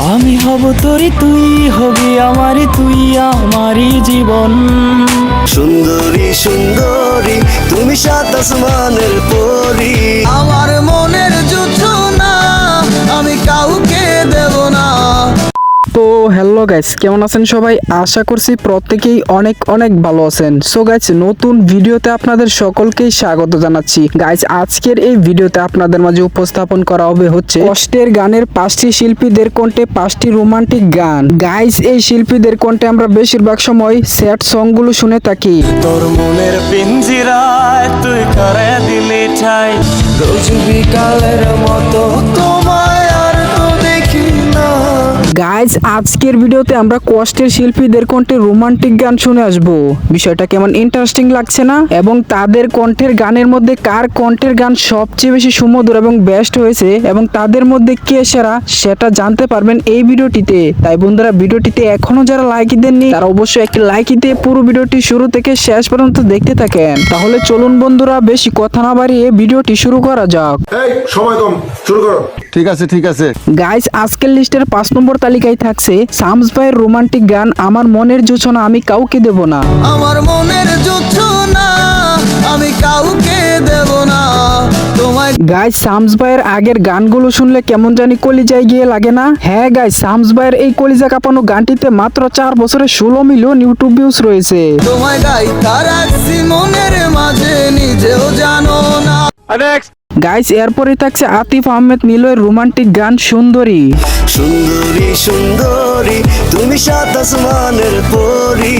আমি হব তোরে, তুই হবি আমারই তুই আমারই জীবন। সুন্দরী সুন্দরী, তুমি সাত আসমানের পরি। হ্যালো গাইস কেমন আছেন সবাই? আশা করছি প্রত্যেকেই অনেক অনেক ভালো আছেন। সো গাইস নতুন ভিডিওতে আপনাদের সকলকেই স্বাগত জানাচ্ছি। গাইস আজকের এই ভিডিওতে আপনাদের মাঝে উপস্থাপন করা হবে হচ্ছে কষ্টের গানের পাঁচটি শিল্পীদের কণ্ঠে পাঁচটি রোমান্টিক গান। গাইস এই শিল্পীদের কণ্ঠে আমরা বেশিরভাগ সময় স্যাড সংগুলো শুনে থাকি। তোর মনের মতো গাইজ আজকের ভিডিওতে আমরা কষ্টের শিল্পীদের কণ্ঠে রোমান্টিক গান শুনে আসব। বিষয়টা কেমন ইন্টারেস্টিং লাগছে না? এবং তাদের কণ্ঠের গানের মধ্যে কার কণ্ঠের গান সবচেয়ে বেশি সুমধুর এবং বেস্ট হয়েছে? এবং তাদের মধ্যে কে সেরা সেটা জানতে পারবেন এই ভিডিওটিতে। তাই বন্ধুরা, ভিডিওটিতে এখনও যারা লাইক দেননি, তারা অবশ্যই একটি লাইক দিয়ে পুরো ভিডিওটি শুরু থেকে শেষ পর্যন্ত দেখতে থাকেন। তাহলে চলুন বন্ধুরা, বেশি কথা না বাড়িয়ে ভিডিওটি শুরু করা যাক। সময় কম, শুরু করো। ঠিক আছে ঠিক আছে। গাইস আজকের লিস্টের পাঁচ নম্বর তালিকায় থাকছে শামস ভাইয়ের রোমান্টিক গান আমার মনের জোছনা আমি কাউকে দেব না। আমার মনের যুদ্ধ আমি কাউকে দেব না। তোমায় গাইস শামস ভাইয়ের আগের গানগুলো শুনলে কেমন জানি কলিজায় গিয়ে লাগে না। হ্যাঁ গাইস শামস ভাইয়ের এই কলিজা কাঁপানো গানটিতে মাত্র চার বছরে ষোলো মিলিয়ন ইউটিউব ভিউজ রয়েছে। তোমায় গাইতা রাখছি মনের মাঝে নিজেও জানো না। গাইস এরপরে থাকছে আতিফ আহমেদ মিলয়ের রোমান্টিক গান সুন্দরী। সুন্দরী সুন্দরী তুমি সাত আসমানের পরি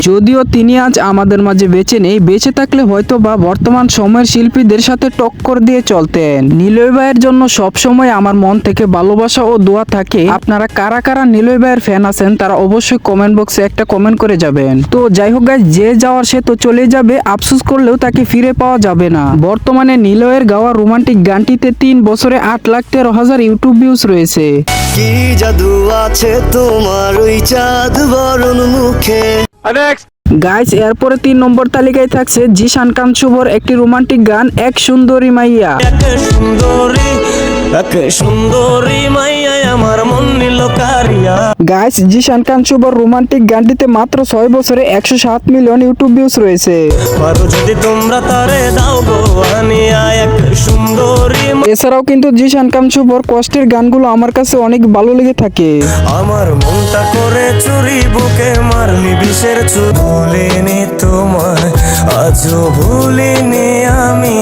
যদিও তিনি আজ আমাদের মাঝে বেঁচে নেই বেঁচে থাকলে হয়তো বা বর্তমান সময়ের শিল্পীদের সাথে টক্কর দিয়ে চলতেন। নিলয় ভাইয়ের জন্য সব সময় আমার মন থেকে ভালোবাসা ও দোয়া থাকে। আপনারা কারা কারা নিলয় ভাইয়ের ফ্যান আছেন তারা অবশ্যই কমেন্ট বক্সে একটা কমেন্ট করে যাবেন। তো যাই হোক guys, যে যাওয়ার সে তো চলে যাবে আফসোস করলেও তাকে ফিরে পাওয়া যাবে না। বর্তমানে নিলয়ের গাওয়া রোমান্টিক গানটিতে তিন বছরে আট লাখ তেরো হাজার ইউটিউব ভিউজ রয়েছে। কি জাদু আছে তোমার ওই চাঁদ বরণ মুখে? গাইস এরপরে তিন নম্বর তালিকায় থাকছে জিশান খান শুভর একটি রোমান্টিক গান এক সুন্দরী মাইয়া। একে সুন্দরী সুন্দরী মাইয়াই আমার মন নিল কারিয়া। গাইস জিশান খান শুভর রোমান্টিক গানটিতে মাত্র ছয় বছরে একশো সাত মিলিয়ন ইউটিউব ভিউজ রয়েছে। পারো যদি তোমরা তারে দাও গো আনিয়া। এছাড়াও কিন্তু জিশান খান শুভর কষ্টের গানগুলো আমার কাছে অনেক ভালো লেগে থাকে। আমার মনটা করে চুরি বুকে মারলি বিষের ভুলিনি তোমায় আজও ভুলিনি আমি।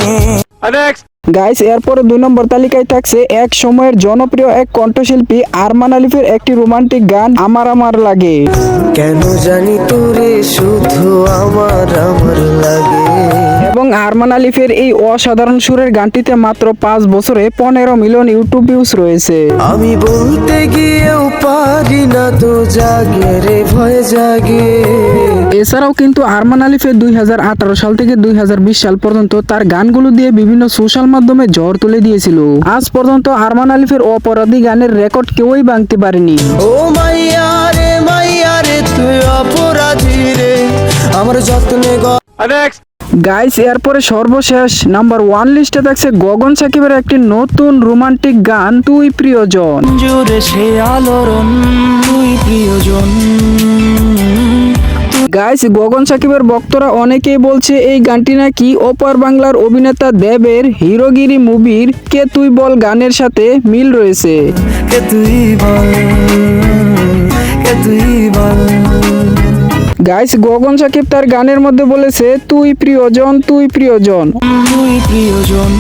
গাইস এরপরে দুই নম্বর তালিকায় থাকছে এক সময়ের জনপ্রিয় এক কণ্ঠশিল্পী আরমান আলিফের একটি রোমান্টিক গান আমার আমার লাগে। কেন জানি তোরে শুধু আমার আমার লাগে? এবং আরমান আলিফের এই অসাধারণ সুরের গানটিতে মাত্র পাঁচ বছরে পনেরো মিলিয়ন ইউটিউব ভিউজ রয়েছে। আমি বলতে গিয়েও পারি না তো জাগে রে ভয় জাগে। এছাড়াও কিন্তু আরমান আলিফের দুই সাল থেকে দুই সাল পর্যন্ত তার গানগুলো দিয়ে বিভিন্ন সোশ্যাল মাধ্যমে ঝড় তুলে দিয়েছিল। আজ পর্যন্ত আরমান আলিফের অপরাধী গানের রেকর্ড কেউই ভাঙতে পারেনি। ও মাইয়া রে মাইয়া রে তুই অপরাধী রে। আমার যত্নে গ গাইস এরপরে সর্বশেষ নাম্বার ওয়ান লিস্টে থাকছে গগন সাকিবের একটি নতুন রোমান্টিক গান তুই প্রিয়জন। সে আলোড়ন তুই প্রিয়জন। গাইস গগন সাকিবের বক্তরা অনেকেই বলছে এই গানটি নাকি ওপার বাংলার অভিনেতা দেবের হিরোগিরি মুভির কে তুই বল গানের সাথে মিল রয়েছে। কে তুই বল কে তুই বল। গাইস গগন সাকিব তার গানের মধ্যে বলেছে তুই প্রিয়জন তুই প্রিয়জন। তুই প্রিয়জন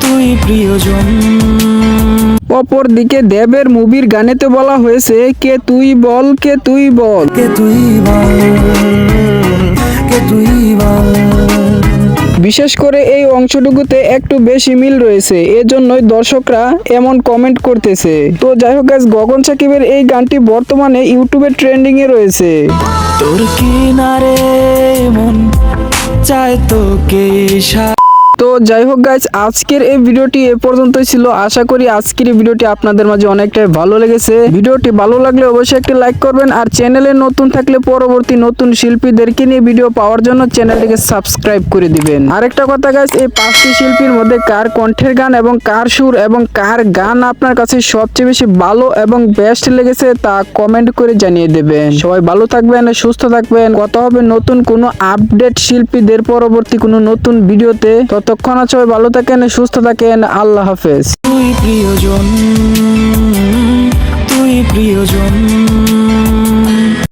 তুই প্রিয়জন। অপর দিকে দেবের মুভির গানেতে বলা হয়েছে কে তুই বল কে তুই বল? কে তুই বল কে তুই বল? বিশেষ করে এই অংশটুকুতে একটু বেশি মিল রয়েছে, এজন্যই দর্শকরা এমন কমেন্ট করতেছে। তো যাই হোক গগন সাকিবের এই গানটি বর্তমানে ইউটিউবে ট্রেন্ডিং এ রয়েছে। তোর কিনারে মন চায় তোকে তো যাই হোক গাইজ আজকের এই ভিডিওটি এ পর্যন্তই ছিল। আশা করি আজকের এই ভিডিওটি আপনাদের মাঝে অনেকটাই ভালো লেগেছে। ভিডিওটি ভালো লাগলে অবশ্যই একটি লাইক করবেন আর চ্যানেলে নতুন থাকলে পরবর্তী নতুন শিল্পীদেরকে নিয়ে ভিডিও পাওয়ার জন্য চ্যানেলটিকে সাবস্ক্রাইব করে দিবেন। আরেকটা কথা গাইজ এই পাঁচটি শিল্পীর মধ্যে কার কণ্ঠের গান এবং কার সুর এবং কার গান আপনার কাছে সবচেয়ে বেশি ভালো এবং বেস্ট লেগেছে তা কমেন্ট করে জানিয়ে দেবেন। সবাই ভালো থাকবেন, সুস্থ থাকবেন। কথা হবে নতুন কোনো আপডেট শিল্পীদের পরবর্তী কোনো নতুন ভিডিওতে। ততক্ষণ সবাই ভালো থাকেন সুস্থ থাকেন আল্লাহ হাফেজ। তুই প্রিয়জন তুই প্রিয়জন।